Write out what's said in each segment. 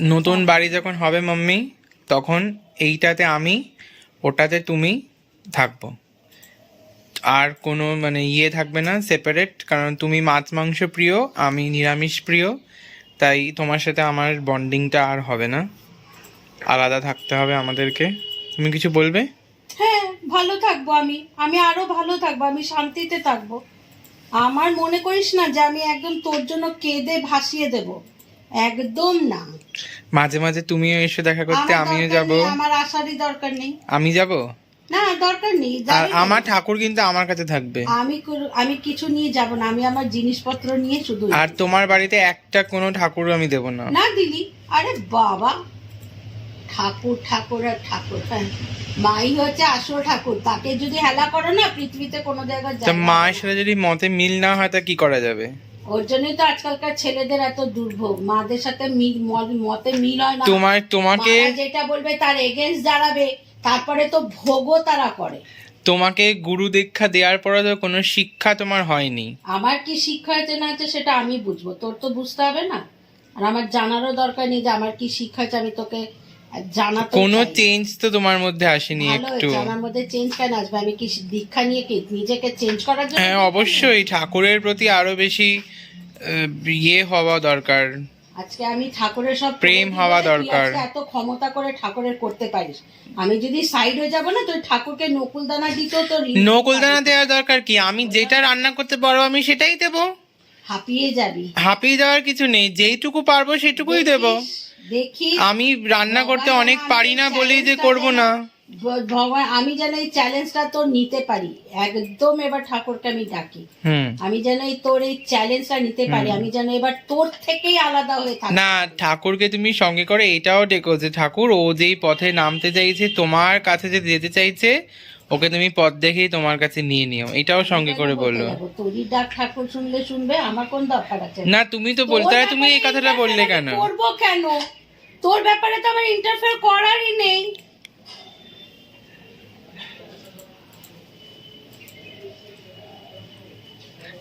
নতুন বাড়ি যখন হবে মাম্মি, তখন এইটাতে আমি, ওটাতে তুমি থাকব। আর কোনো মানে ইয়ে থাকবে না সেপারেট কারণ তুমি মাছ মাংস প্রিয়, আমি নিরামিষ প্রিয়, তাই তোমার সাথে আমার বন্ডিংটা আর হবে না। আলাদা থাকতে হবে আমাদেরকে। তুমি কিছু বলবে? হ্যাঁ ভালো থাকব আমি। আমি আরও ভালো থাকব, আমি শান্তিতে থাকব। আমার মনে করিস না যে আমি একদম তোর জন্য কেঁদে ভাসিয়ে দেব। একদম না। মাঝে মাঝে তুমিও এসে দেখা করতে আমিও যাব। আমার আসারই দরকার নেই। আমি যাব? না দরকার নেই আর আমার ঠাকুর কিন্তু আমার কাছে থাকবে। আমি আমি কিছু নিয়ে যাব না আমি আমার জিনিসপত্র নিয়ে শুধু আর তোমার বাড়িতে একটা কোনো ঠাকুর আমি দেব না। না দিলি? আরে বাবা ঠাকুর ঠাকুর আর ঠাকুর হ্যাঁ। মাই হচ্ছে আসল ঠাকুর তাকে যদি হেলা করো না পৃথিবীতে কোনো জায়গায় মায়ের সাথে যদি মতে মিল না হয় তা কি করা যাবে? ওর জন্যই তো আজকালকার ছেলেদের এত দুর্ভোগ। মাদের সাথে মিল মতে মিল হয় না। তোমার তোমাকে যেটা বলবে তার এগেনস্ট দাঁড়াবে তারপরে তো ভোগও তারা করে। তোমাকে গুরু দীক্ষা দেওয়ার পরে তো কোনো শিক্ষা তোমার হয়নি। আমার কি শিক্ষা হয়েছে না হয়েছে সেটা আমি বুঝব। তোর তো বুঝতে হবে না। আর আমার জানারও দরকার নেই যে আমার কি শিক্ষা হয়েছে আমি তোকে জানাতে কোনো চেঞ্জ তো তোমার মধ্যে আসেনি একটু। আমার মধ্যে চেঞ্জ কেন আসবে? আমি কি দীক্ষা নিয়ে কি নিজেকে চেঞ্জ করার জন্য হ্যাঁ অবশ্যই। ঠাকুরের প্রতি আরও বেশি ইয়ে হওয়া দরকার। আজকে আমি ঠাকুরের সব প্রেম হওয়া দরকার। এত ক্ষমতা করে ঠাকুরের করতে পারিস? আমি যদি সাইড হয়ে যাব না তুই ঠাকুরকে নকুল দানা দিত তো নকুলদানা দেওয়ার দরকার কি? আমি যেটা রান্না করতে পারব আমি সেটাই দেবো? হাঁপিয়ে যাবি। হাঁপিয়ে যাওয়ার কিছু নেই যেইটুকু পারব সেটুকুই দেবো। দেখি আমি রান্না করতে অনেক পারি না বলেই যে করব না। ভগবান আমি যেন এই চ্যালেঞ্জটা তোর নিতে পারি। একদম এবার ঠাকুরকে আমি ডাকি। আমি যেন এই তোর এই চ্যালেঞ্জটা নিতে পারি। আমি যেন এবার তোর থেকেই আলাদা হয়ে থাকি। না ঠাকুরকে তুমি সঙ্গে করে এটাও ডেকো যে ঠাকুর ও যেই পথে নামতে চাইছে তোমার কাছে যে যেতে চাইছে ওকে তুমি পথ দেখেই তোমার কাছে নিয়ে নিও। এটাও সঙ্গে করে বলল। তোরই ডাক ঠাকুর শুনলে শুনবে আমার কোন দরকার আছে? না তুমি তো বলতে তুমি এই কথাটা বললে কেন? করব কেন? তোর ব্যাপারে তো আমার ইন্টারফেয়ার করারই নেই।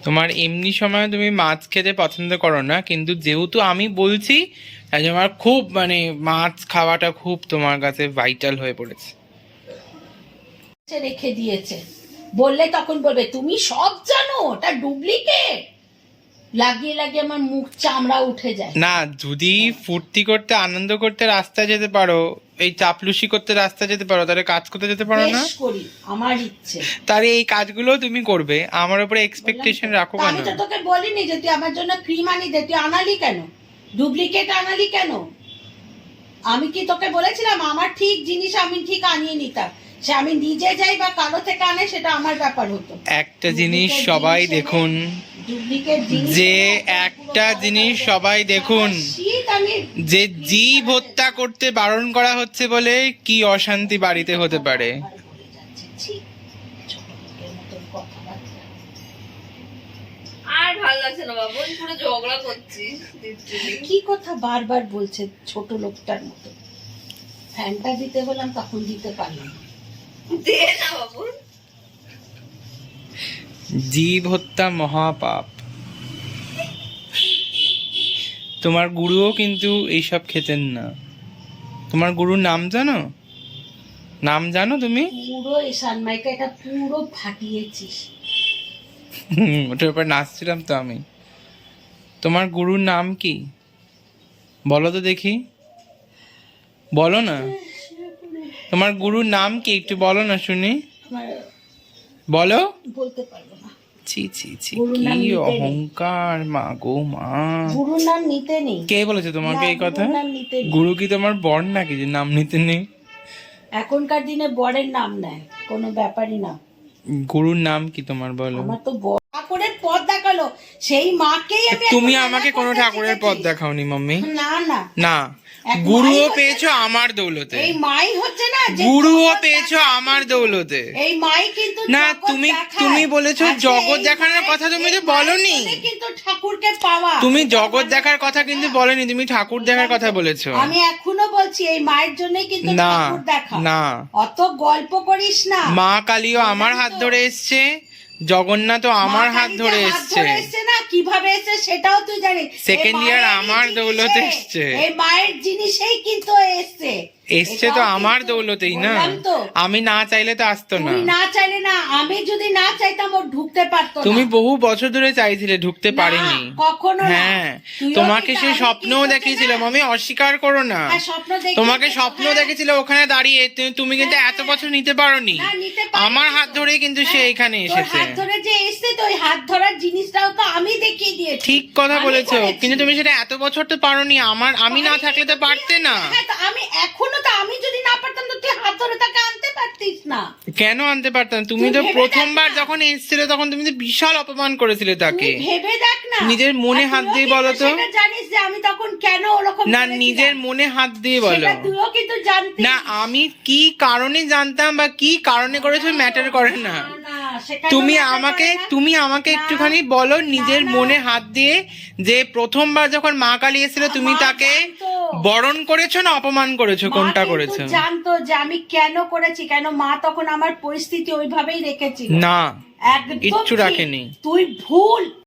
তোমার এমনি সময় তুমি মাছ খেতে পছন্দ করো না কিন্তু যেহেতু আমি বলছি তাই আমার খুব মানে মাছ খাওয়াটা খুব তোমার কাছে ভাইটাল হয়ে পড়েছে। রেখে দিয়েছে। বললে তখন বলবে তুমি সব জানো ওটা ডুপ্লিকেট। লাগিয়ে লাগিয়ে আমার মুখ চামড়া উঠে যায়। না যদি ফুর্তি করতে আনন্দ করতে রাস্তায় যেতে পারো এই চাপলুসি করতে রাস্তায় যেতে পারো তাহলে কাজ করতে যেতে পারো না? করি আমার ইচ্ছে। তাহলে এই কাজগুলো তুমি করবে আমার উপরে এক্সপেকটেশন রাখো কেন? আমি তো তোকে বলিনি যে তুই আমার জন্য ক্রিম আনি দে তুই আনালি কেন? ডুপ্লিকেট আনালি কেন? আমি কি তোকে বলেছিলাম আমার ঠিক জিনিস আমি ঠিক আনিয়ে নিতাম। সে আমি নিজে যাই বা কারও থেকে আনে সেটা আমার ব্যাপার হতো। একটা জিনিস সবাই দেখুন যে একটা জিনিস সবাই দেখুন যে জীব হত্যা করতে বারণ করা হচ্ছে বলে কি অশান্তি বাড়িতে হতে পারে? আর ভালো লাগছে না বাবু পুরো ঝগড়া করছিস কি কথা বারবার বলছে ছোট লোকটার মতো? ফ্যানটা দিতে বললাম তখন দিতে পারলাম না। জীব হত্যা মহাপাপ। তোমার গুরুও কিন্তু এইসব খেতেন না। তোমার গুরুর নাম জানো? নাম জানো তুমি? পুরো এই সানমাইকা এটা পুরো ফাটিয়েছিস। ওটার উপর নাচছিলাম তো আমি। তোমার গুরুর নাম কি? বলো তো দেখি। বলো না। তোমার গুরুর নাম কি? একটু বলো না শুনি। বলো। বলতে পারব না। ছি ছি ছি কি অহংকার মা গো মা। গুরুর নাম নিতে নেই। কে বলেছে তোমাকে এই কথা। গুরু কি তোমার বর নাকি যে নাম নিতে নেই? এখনকার দিনে বরের নাম নেয় কোনো ব্যাপারই না। গুরুর নাম কি তোমার বলো? আমার তো ঠাকুরের পথ দেখাল। সেই মাকেই আমি তুমি আমাকে কোনো ঠাকুরের পথ। দেখাওনি মাম্মি। না না। না। গুরুও পেয়েছ আমার দৌলতে। এই মাই হচ্ছে না গুরুও পেয়েছ আমার দৌলতে। এই মাই কিন্তু না, তুমি- তুমি বলেছ জগৎ দেখানোর কথা তুমি তো বলোনি। কিন্তু ঠাকুরকে পাওয়া। তুমি জগৎ দেখার কথা কিন্তু বলেনি তুমি ঠাকুর দেখার কথা বলেছ। আমি এখনও বলছি এই মায়ের জন্যই কিন্তু না ঠাকুর দেখা। না। অত গল্প করিস না। মা কালীও আমার হাত ধরে এসছে জগন্নাথ আমার হাত ধরে হাত ধরে এসছে না? কীভাবে এসে সেটাও তুই জানিস সেকেন্ড ইয়ার আমার দৌলতে এসছে। এই মায়ের জিনিসেই কিন্তু এসছে এসছে তো আমার দৌলতেই না? আমি না চাইলে তো আসতো না। না চাইলে না আমি যদি না চাইতাম ও ঢুকতে পারতো তুমি বহু বছর ধরে চাইছিলে ঢুকতে পারিনি। কখনো হ্যাঁ তোমাকে সেই স্বপ্নও দেখিয়েছিলাম আমি অস্বীকার করো না। হ্যাঁ, তোমাকে স্বপ্ন হ্যাঁ। দেখেছিল ওখানে দাঁড়িয়ে তুমি- কিন্তু এত বছর নিতে পারোনি। আমার হাত। ধরেই কিন্তু সে হ্যাঁ, এখানে এসেছে। হাত ধরে যে এসছে তো ওই হাত ধরার জিনিসটাও তো আমি দেখিয়ে দিয়েছি। ঠিক কথা বলেছ কিন্তু তুমি সেটা এত বছর তো পারোনি। আমার আমি না থাকলে তো পারতে না। হ্যাঁ, আমি এখনও তো আমি যদি না পারতাম তো তুই হাত ধরে তাকে আনতে পারতিস না। কেন আনতে পারতাম? তুমি তো প্রথমবার যখন এসেছিলে তখন তুমি তো বিশাল অপমান করেছিলে তাকে। ভেবে দেখ না। নিজের মনে হাত দিয়ে বলো তো। জানিস যে আমি তখন কেন ওরকম না নিজের মনে হাত দিয়ে বলো। তুইও কিন্তু জানতিস। না আমি কি কারণে জানতাম বা কি কারণে করেছ ম্যাটার করে না। তুমি আমাকে তুমি আমাকে একটুখানি বলো নিজের মনে হাত দিয়ে যে প্রথমবার যখন মা কালী এসেছিল তুমি তাকে বরণ করেছ না অপমান করেছ? কোনটা করেছ? জানতো যে আমি কেন করেছি কেন মা তখন আমার পরিস্থিতি ওইভাবেই রেখেছি না একদম কিচ্ছু রাখেনি। তুই ভুল।